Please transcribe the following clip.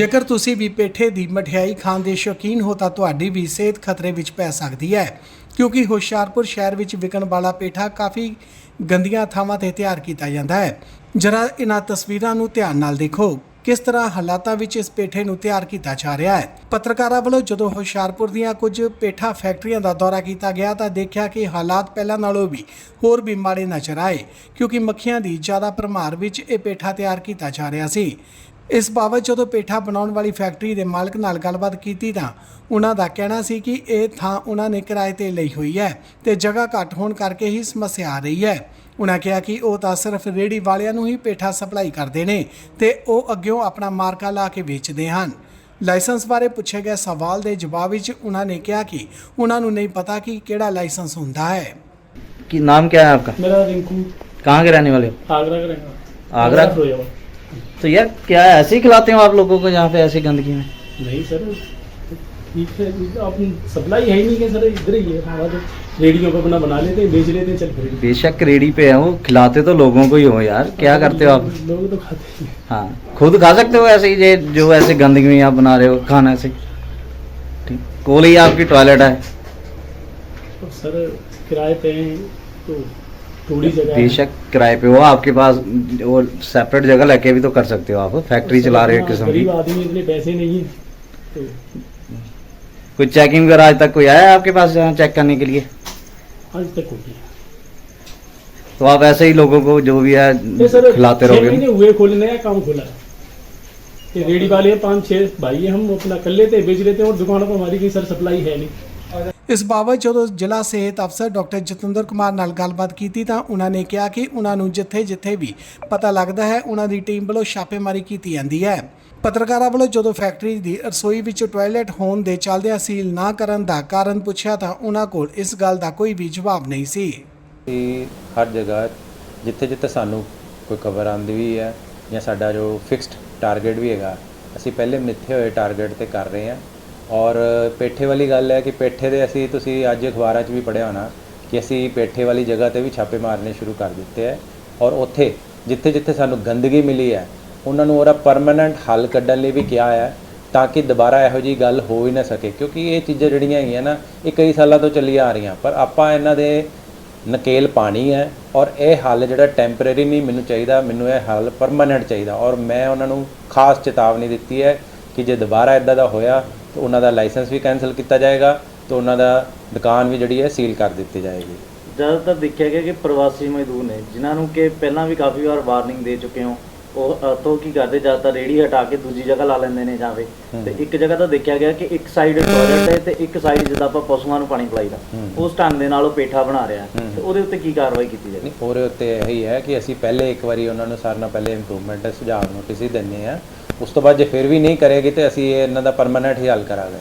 ਜੇਕਰ ਤੁਸੀਂ ਵੀ ਪੇਠੇ ਦੀ ਮਠਿਆਈ ਖਾਣ ਦੇ ਸ਼ੌਕੀਨ ਹੋ ਤਾਂ ਤੁਹਾਡੀ ਵੀ ਸਿਹਤ ਖਤਰੇ ਵਿੱਚ ਪੈ ਸਕਦੀ ਹੈ। ਕਿਉਂਕਿ ਹੁਸ਼ਿਆਰਪੁਰ ਸ਼ਹਿਰ ਵਿੱਚ ਵਿਕਣ ਵਾਲਾ ਪੇਠਾ ਕਾਫੀ ਗੰਦੀਆਂ ਥਾਵਾਂ ਤੇ ਤਿਆਰ ਕੀਤਾ ਜਾਂਦਾ ਹੈ। ਜਰਾ ਇਹਨਾਂ ਤਸਵੀਰਾਂ ਨੂੰ ਧਿਆਨ ਨਾਲ ਦੇਖੋ। ਕਿਸ ਤਰ੍ਹਾਂ ਹਾਲਾਤਾਂ ਵਿੱਚ ਇਸ ਪੇਠੇ ਨੂੰ ਤਿਆਰ ਕੀਤਾ ਜਾ ਰਿਹਾ ਹੈ? ਪੱਤਰਕਾਰਾਂ ਵੱਲੋਂ ਜਦੋਂ ਹੁਸ਼ਿਆਰਪੁਰ ਦੀਆਂ ਕੁਝ ਪੇਠਾ ਫੈਕਟਰੀਆਂ ਦਾ ਦੌਰਾ ਕੀਤਾ ਗਿਆ ਤਾਂ ਦੇਖਿਆ ਕਿ ਹਾਲਾਤ ਪਹਿਲਾਂ ਨਾਲੋਂ ਵੀ ਹੋਰ ਵੀ ਮਾੜੇ ਨਜ਼ਰ ਆਏ, ਕਿਉਂਕਿ ਮੱਖੀਆਂ ਦੀ ਜ਼ਿਆਦਾ ਭਰਮਾਰ ਵਿੱਚ ਇਹ ਪੇਠਾ ਤਿਆਰ ਕੀਤਾ ਜਾ ਰਿਹਾ ਸੀ। ਇਸ ਬਾਬਤ ਜਦੋਂ ਪੇਠਾ ਬਣਾਉਣ ਵਾਲੀ ਫੈਕਟਰੀ ਦੇ ਮਾਲਕ ਨਾਲ ਗੱਲਬਾਤ ਕੀਤੀ ਤਾਂ ਉਹਨਾਂ ਦਾ ਕਹਿਣਾ ਸੀ ਕਿ ਇਹ ਥਾਂ ਉਹਨਾਂ ਨੇ ਕਿਰਾਏ ਤੇ ਲਈ ਹੋਈ ਹੈ ਤੇ ਜਗ੍ਹਾ ਘੱਟ ਹੋਣ ਕਰਕੇ ਹੀ ਸਮੱਸਿਆ ਆ ਰਹੀ ਹੈ। ਉਹਨਾਂ ਕਿਹਾ ਕਿ ਉਹ ਤਾਂ ਸਿਰਫ ਰੇੜੀ ਵਾਲਿਆਂ ਨੂੰ ਹੀ ਪੇਠਾ ਸਪਲਾਈ ਕਰਦੇ ਨੇ ਤੇ ਉਹ ਅੱਗਿਓਂ ਆਪਣਾ ਮਾਰਕਾ ਲਾ ਕੇ ਵੇਚਦੇ ਹਨ ਲਾਇਸੈਂਸ ਬਾਰੇ ਪੁੱਛੇ ਗਏ ਸਵਾਲ ਦੇ ਜਵਾਬ ਵਿੱਚ ਉਹਨਾਂ ਨੇ ਕਿਹਾ ਕਿ ਉਹਨਾਂ ਨੂੰ ਨਹੀਂ ਪਤਾ ਕਿ ਕਿਹੜਾ ਲਾਇਸੈਂਸ ਹੁੰਦਾ ਹੈ कि नाम क्या है आपका मेरा रिंकू कहाँ के रहने वाले हो आगरा का रहेगा आगरा? फिरोजाबाद तो यार क्या है ऐसे ही खिलाते हो आप लोगों को यहाँ पे ऐसी गंदगी में नहीं सर ठीक है अब सप्लाई है ही नहीं सर इधर ही है। हमारा तो रेडियो पे अपना बना लेते हैं बेच लेते हैं चल फिर। बेशक रेडी पे है वो खिलाते तो लोगों को ही हो यार। क्या करते हो आप? लोग तो खाते हैं हाँ। खुद खा सकते हो ऐसे ही जे- ऐसे गंदगी में आप बना रहे हो खाना से ठीक कोल ही आपकी टॉयलेट है। अब सर किराए पे हैं तो थोड़ी जगह बेशक किराए पे हो आपके पास वो सेपरेट जगह लेके भी तो कर सकते हो आप। फैक्ट्री चला रहे हो हाँ, किस्म की। आदमी इतने पैसे नहीं है तो कोई चेकिंग वगैरह आज तक कोई आया है आपके पास यहाँ चेक करने के लिए आज तक कोई नहीं तो आप ऐसे ही लोगों को जो भी है ये सर खिलाते छह रहोगे महीने हुए खोले नया काम खोला है ये रेडी वाले हैं पाँच छः भाई हैं हम अपना कर लेते हैं बेच लेते हैं और दुकानों पर हमारी कोई सर सप्लाई है नहीं ਇਸ ਬਾਬਤ ਜਦੋਂ ਜ਼ਿਲ੍ਹਾ ਸਿਹਤ ਅਫਸਰ ਡਾਕਟਰ ਜਤਿੰਦਰ ਕੁਮਾਰ ਨਾਲ ਗੱਲਬਾਤ ਕੀਤੀ ਤਾਂ ਉਹਨਾਂ ਨੇ ਕਿਹਾ ਕਿ ਉਹਨਾਂ ਨੂੰ ਜਿੱਥੇ-ਜਿੱਥੇ ਵੀ ਪਤਾ ਲੱਗਦਾ ਹੈ ਉਹਨਾਂ ਦੀ ਟੀਮ ਵੱਲੋਂ ਛਾਪੇਮਾਰੀ ਕੀਤੀ ਜਾਂਦੀ ਹੈ ਪੱਤਰਕਾਰਾਂ ਵੱਲੋਂ ਜਦੋਂ ਫੈਕਟਰੀ ਦੀ ਰਸੋਈ ਵਿੱਚ ਟਾਇਲਟ ਹੋਣ ਦੇ ਚੱਲਦਿਆਂ ਸੀਲ ਨਾ ਕਰਨ ਦਾ ਕਾਰਨ ਪੁੱਛਿਆ ਤਾਂ ਉਹਨਾਂ ਕੋਲ ਇਸ ਗੱਲ ਦਾ ਕੋਈ ਵੀ ਜਵਾਬ ਨਹੀਂ ਸੀ। ਕਿ ਹਰ ਜਗ੍ਹਾ ਜਿੱਥੇ ਜਿੱਥੇ ਸਾਨੂੰ ਕੋਈ ਖਬਰ ਆਉਂਦੀ ਵੀ ਹੈ ਜਾਂ ਸਾਡਾ ਜੋ ਫਿਕਸਡ ਟਾਰਗੇਟ ਵੀ ਹੈਗਾ, ਅਸੀਂ ਪਹਿਲੇ ਮਿੱਥੇ ਹੋਏ ਟਾਰਗੇਟ ਤੇ ਕਰ ਰਹੇ ਹਾਂ। ਔਰ ਪੇਠੇ ਵਾਲੀ ਗੱਲ ਹੈ ਕਿ ਪੇਠੇ ਦੇ ਅਸੀਂ, ਤੁਸੀਂ ਅੱਜ ਅਖਬਾਰਾਂ 'ਚ ਵੀ ਪੜ੍ਹਿਆ ਹੋਣਾ ਕਿ ਅਸੀਂ ਪੇਠੇ ਵਾਲੀ ਜਗ੍ਹਾ ਤੇ ਵੀ ਛਾਪੇ ਮਾਰਨੇ ਸ਼ੁਰੂ ਕਰ ਦਿੱਤੇ ਹੈ। ਔਰ ਉੱਥੇ ਜਿੱਥੇ ਜਿੱਥੇ ਸਾਨੂੰ ਗੰਦਗੀ ਮਿਲੀ ਹੈ ਉਹਨਾਂ ਨੂੰ ਉਹਦਾ ਪਰਮਨੈਂਟ ਹੱਲ ਕੱਢਣ ਲਈ ਵੀ ਕਿਹਾ ਹੈ ਤਾਂ ਕਿ ਦੁਬਾਰਾ ਇਹੋ ਜੀ ਗੱਲ ਹੋ ਹੀ ਨਾ ਸਕੇ, ਕਿਉਂਕਿ ਇਹ ਚੀਜ਼ਾਂ ਜਿਹੜੀਆਂ ਹੈਗੀਆਂ ਨਾ, ਇਹ ਕਈ ਸਾਲਾਂ ਤੋਂ ਚੱਲੀਆਂ ਆ ਰਹੀਆਂ, ਪਰ ਆਪਾਂ ਇਹਨਾਂ ਦੇ ਨਕੇਲ ਪਾਣੀ ਹੈ ਔਰ ਇਹ ਹੱਲ ਜਿਹੜਾ ਟੈਂਪਰੇਰੀ ਨਹੀਂ ਮੈਨੂੰ ਚਾਹੀਦਾ, ਮੈਨੂੰ ਇਹ ਹੱਲ ਪਰਮਨੈਂਟ ਚਾਹੀਦਾ ਔਰ ਮੈਂ ਉਹਨਾਂ ਨੂੰ ਖਾਸ ਚੇਤਾਵਨੀ ਦਿੱਤੀ ਹੈ ਕਿ ਜੇ ਦੁਬਾਰਾ ਇਦਾਂ ਦਾ ਹੋਇਆ, ਤਾਂ ਉਹਨਾਂ ਦਾ ਲਾਇਸੈਂਸ ਵੀ ਕੈਨਸਲ ਕੀਤਾ ਜਾਏਗਾ, ਤੇ ਉਹਨਾਂ ਦਾ ਦੁਕਾਨ ਵੀ ਜਿਹੜੀ ਹੈ ਸੀਲ ਕਰ ਦਿੱਤੀ ਜਾਏਗੀ। ਜ਼ਿਆਦਾਤਰ ਦੇਖਿਆ ਗਿਆ ਕਿ ਪ੍ਰਵਾਸੀ ਮਜ਼ਦੂਰ ਨੇ, ਜਿਨ੍ਹਾਂ ਨੂੰ ਕਿ ਪਹਿਲਾਂ ਵੀ ਕਾਫੀ ਵਾਰ ਵਾਰਨਿੰਗ ਦੇ ਚੁੱਕੇ ਹੋ ਉਹ ਤੋਂ ਕੀ ਕਰਦੇ? ਜ਼ਿਆਦਾਤਰ ਰੇੜੀ ਹਟਾ ਕੇ ਦੂਜੀ ਜਗ੍ਹਾ ਲਾ ਲੈਂਦੇ ਨੇ ਜਾਵੇ ਤੇ ਇੱਕ ਜਗ੍ਹਾ ਤਾਂ ਦੇਖਿਆ ਗਿਆ ਕਿ ਇੱਕ ਸਾਈਡ ਟਾਇਲਟ ਹੈ ਤੇ ਇੱਕ ਸਾਈਡ ਜਿੱਦਾਂ ਆਪਾਂ ਪਸ਼ੂਆਂ ਨੂੰ ਪਾਣੀ ਪਿਲਾਈਦਾ ਉਸ ਢੰਗ ਦੇ ਨਾਲ ਉਹ ਪੇਠਾ ਬਣਾ ਰਿਹਾ। ਤੇ ਉਹਦੇ ਉੱਤੇ ਕੀ ਕਾਰਵਾਈ ਕੀਤੀ ਜਾਵੇ? ਨਹੀਂ ਉਹਦੇ ਉੱਤੇ ਇਹੀ ਹੈ ਕਿ ਅਸੀਂ ਪਹਿਲੇ ਇੱਕ ਵਾਰੀ ਉਹਨਾਂ ਨੂੰ ਸਾਰਿਆਂ ਨਾਲ ਪਹਿਲੇ ਇੰਪਰੂਵਮੈਂਟ ਸੁਝਾਅ ਨੋਟਿਸ ਹੀ ਦਿੰਦੇ ਆ ਉਸ ਤੋਂ ਬਾਅਦ ਜੇ ਫਿਰ ਵੀ ਨਹੀਂ ਕਰੇਗੀ ਤੇ ਅਸੀਂ ਇਹ ਇਹਨਾਂ ਦਾ ਪਰਮਨੈਂਟ ਹੀ ਹੱਲ ਕਰਾਂਗੇ।